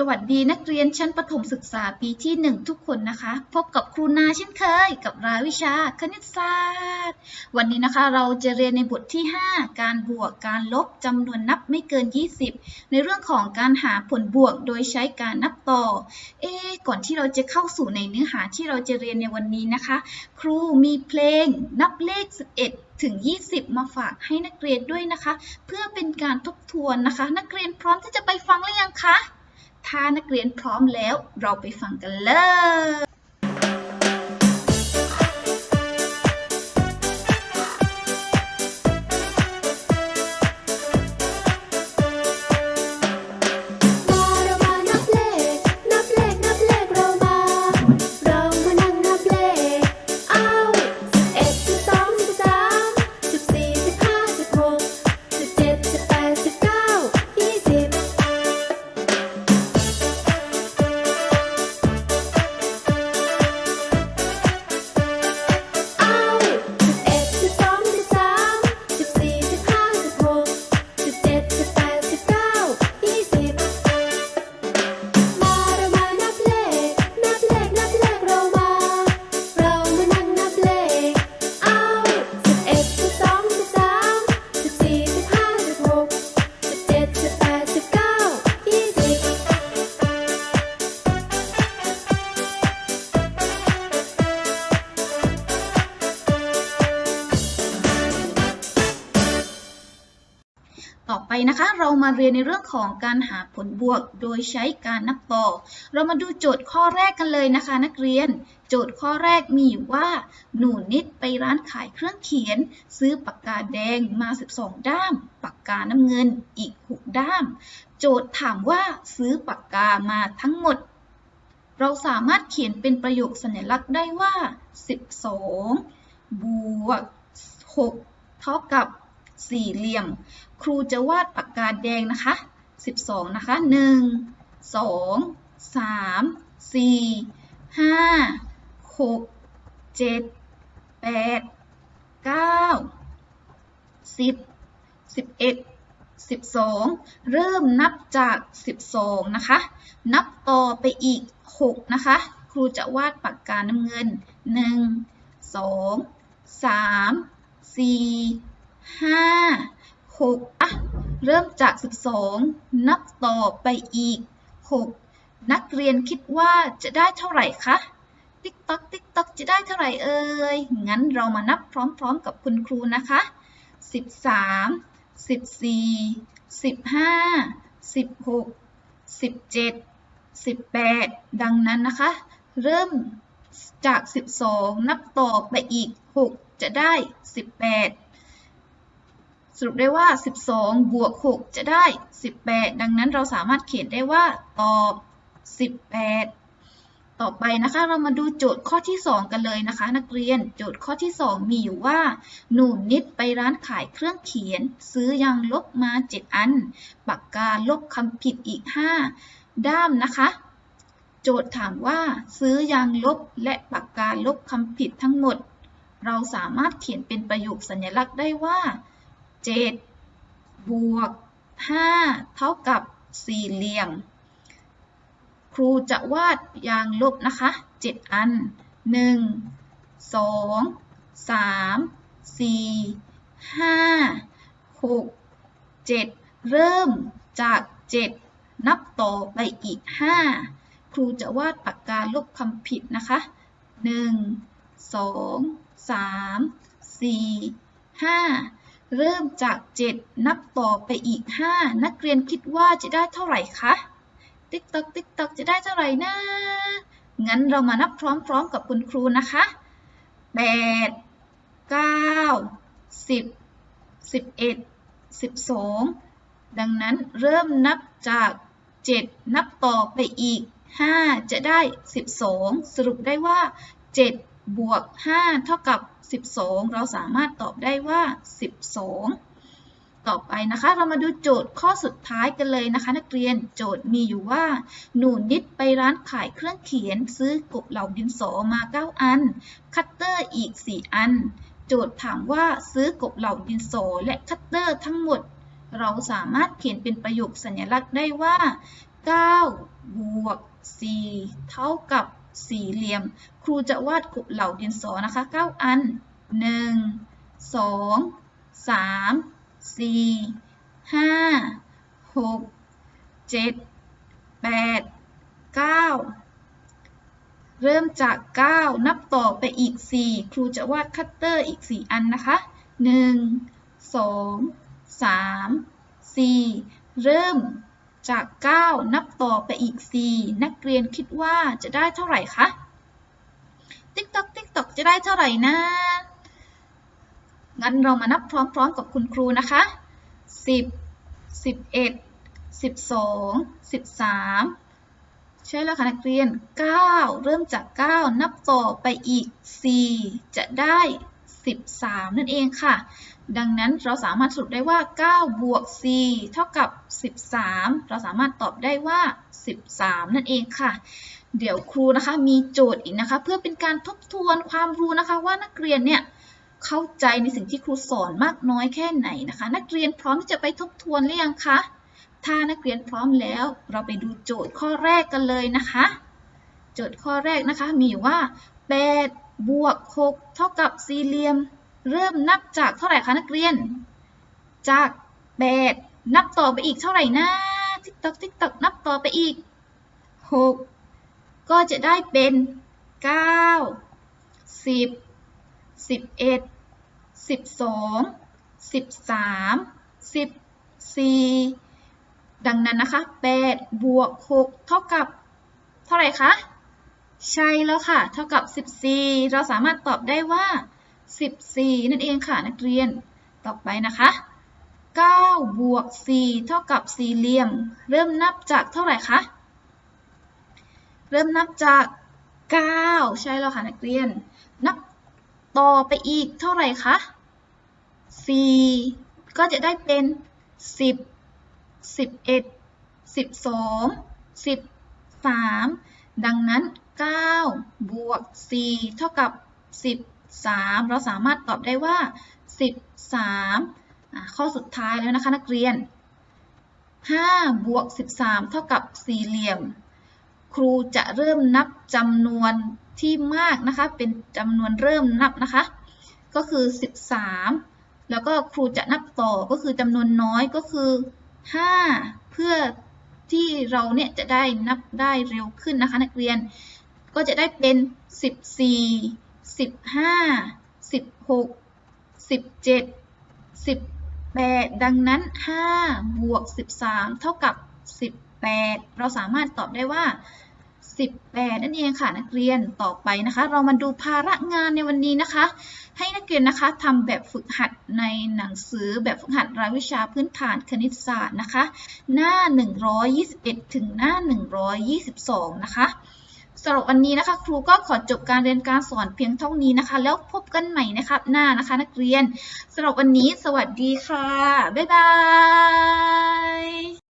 สวัสดีนักเรียนชั้นประถมศึกษาปีที่ 1 ทุกคนนะคะ พบกับครูนาเช่นเคย กับรายวิชาคณิตศาสตร์ วันนี้นะคะเราจะเรียนในบทที่ 5 การบวกการลบจำนวนนับไม่เกิน 20 ในเรื่องของการหาผลบวกโดยใช้การนับต่อ เอ๊ะก่อนที่เราจะเข้าสู่ในเนื้อหาที่เราจะเรียนในวันนี้นะคะ ครูมีเพลงนับเลข 11ถึง 20 มาฝากให้นักเรียนด้วยนะคะ เพื่อเป็นการทบทวนนะคะ นักเรียนพร้อมที่จะไปฟังหรือยังคะ ถ้านักเรียนพร้อมแล้ว เราไปฟังกันเลย อไปนะคะ เรามาเรียนในเรื่องของการหาผลบวก โดยใช้การนับต่อ เรามาดูโจทย์ข้อแรกกันเลยนะคะ นักเรียน โจทย์ข้อแรกมีอยู่ว่า หนูนิดไปร้านขายเครื่องเขียน ซื้อปากกาแดงมา 12 ด้าม ปากกาน้ำเงินอีก 6 ด้าม โจทย์ถามว่าซื้อปากกามาทั้งหมด เราสามารถเขียนเป็นประโยคสัญลักษณ์ได้ว่า 12 บวก 6 เท่ากับ สี่เหลี่ยม ครูจะวาดปากกาแดงนะคะ 12 นะคะ 1 2 3 4 5 6 7 8 9 10 11 12 เริ่มนับจาก 12 นะคะ นับต่อไปอีก 6 นะคะ ครูจะวาดปากกาน้ำเงิน 1 2 3 4 ห้าหกอะเริ่มจาก 12 นับต่อไปอีก 6 นักเรียนคิดว่าจะได้เท่าไหร่คะติ๊กต๊อกติ๊กต๊อกจะได้เท่าไหร่เอ่ยงั้นเรามานับพร้อมๆกับคุณครูนะคะ 13 14 15 16 17 18 ดังนั้นนะคะ เริ่มจาก 12 นับต่อไปอีก 6 จะได้ 18 สรุปได้ว่า 12 บวก 6 จะได้ 18 ดังนั้นเราสามารถเขียนได้ว่าตอบ 18 ต่อไปนะคะเรามาดูโจทย์ข้อที่ 2 กันเลยนะคะ นักเรียนโจทย์ข้อที่ 2 มีอยู่ว่า หนูนิดไปร้านขายเครื่องเขียน ซื้อยางลบมา 7 อัน ปากกาลบคำผิดอีก 5 ด้ามนะคะโจทย์ถามว่าซื้อยางลบและปากกาลบคำผิดทั้งหมด เราสามารถเขียนเป็นประโยคสัญลักษณ์ได้ว่า 7 บวก 5 เท่ากับสี่เหลี่ยม ครูจะวาดยางลบนะคะ 7 อัน 1 2 3 4 5 6 7 เริ่มจาก 7 นับต่อไปอีก 5 ครูจะวาดปากกาลบคำผิดนะคะ 1 2 3 4 5 เริ่มจาก 7 นับต่อไปอีก 5 นักเรียนคิดว่าจะได้เท่าไหร่คะ ติ๊กตอกติ๊กตอกจะได้เท่าไหร่นะ งั้นเรามานับพร้อมๆกับคุณครูนะคะ 8 9 10 11 12 ดังนั้นเริ่มนับจาก 7 นับต่อไปอีก 5 จะได้ 12 สรุปได้ว่า 7 บวก 5 เท่ากับ 12 เราสามารถตอบได้ว่า 12 ต่อไปนะคะ เรามาดูโจทย์ข้อสุดท้ายกันเลยนะคะ นักเรียนโจทย์มีอยู่ว่า หนูนิดไปร้านขายเครื่องเขียน ซื้อกบเหล่าดินสอมา 9 อัน คัตเตอร์อีก 4 อัน โจทย์ถามว่าซื้อกบเหล่าดินสอและคัตเตอร์ทั้งหมด เราสามารถเขียนเป็นประโยคสัญลักษณ์ได้ว่า 9 บวก 4 เท่ากับ สี่เหลี่ยม ครูจะวาดกลุ่มเหล่าดินสอนะคะ 9 อัน 1 2 3 4 5 6 7 8 9 เริ่มจาก 9 นับต่อไปอีก 4 ครูจะวาดคัตเตอร์อีก 4 อันนะคะ 1 2 3 4 เริ่ม จาก 9 นับต่อไปอีก 4 นักเรียนคิดว่าจะได้เท่าไหร่คะ ติ๊กตอกติ๊กตอกจะได้เท่าไหร่นะ งั้นเรามานับพร้อมๆกับคุณครูนะคะ 10 11 12 13 ใช่แล้วค่ะนักเรียน 9 เริ่มจาก 9 นับต่อไปอีก 4 จะได้ 13 นั่นเองค่ะ ดังนั้นเราสามารถสรุปได้ว่า 9 บวก 4 เท่ากับ 13 เราสามารถตอบได้ว่า 13 นั่นเองค่ะ เดี๋ยวครูนะคะมีโจทย์อีกนะคะ เพื่อเป็นการทบทวนความรู้นะคะว่านักเรียนเนี่ยเข้าใจในสิ่งที่ครูสอนมากน้อยแค่ไหนนะคะ นักเรียนพร้อมที่จะไปทบทวนหรือยังคะ ถ้านักเรียนพร้อมแล้วเราไปดูโจทย์ข้อแรกกันเลยนะคะ โจทย์ข้อแรกนะคะมีอยู่ว่า 8 บวก 6 เท่ากับสี่เหลี่ยม เริ่มนับจากเท่าไหร่คะนักเรียน จาก8นับต่อไปอีกเท่าไหร่นะติ๊กตอกติ๊กตอกนับต่อไปอีก6ก็จะได้เป็น9 10 11 12 13 14ดังนั้นนะคะ8บวก6เท่ากับเท่าไหร่คะ ใช่แล้วค่ะ เท่ากับ 14 เราสามารถตอบได้ว่า 14 นั่นเองค่ะนักเรียน ต่อไปนะคะ9บวก4เท่ากับสี่เหลี่ยม เริ่มนับจากเท่าไหร่คะ เริ่มนับจาก 9 ใช่แล้วค่ะนักเรียน นับต่อไปอีกเท่าไหร่คะ4ก็จะได้เป็น 10 11 12 13 ดังนั้น 9 บวก 4 เท่ากับ 13 เราสามารถตอบได้ว่า 13 ข้อสุดท้ายแล้วนะคะนักเรียน 5 บวก 13 เท่ากับสี่เหลี่ยม ครูจะเริ่มนับจำนวนที่มากนะคะ เป็นจำนวนเริ่มนับนะคะ ก็คือ 13 แล้วก็ครูจะนับต่อก็คือจำนวนน้อยก็คือ 5 เพื่อที่เราเนี่ยจะได้นับได้เร็วขึ้นนะคะ นักเรียน ก็จะได้เป็น 14 15 16 17 18ดังนั้น5บวก13เท่ากับ18เราสามารถตอบได้ว่า18นั่นเองค่ะนักเรียนต่อไปนะคะ เรามาดูภาระงานในวันนี้นะคะ ให้นักเรียนนะคะทำแบบฝึกหัดในหนังสือแบบฝึกหัดรายวิชาพื้นฐานคณิตศาสตร์นะคะ หน้า 121 ถึงหน้า 122 นะคะ สำหรับวันนี้นะคะ ครูก็ขอจบการเรียนการสอนเพียงเท่านี้นะคะ แล้วพบกันใหม่นะครับหน้านะคะ นักเรียนสำหรับวันนี้ สวัสดีค่ะ บ๊ายบาย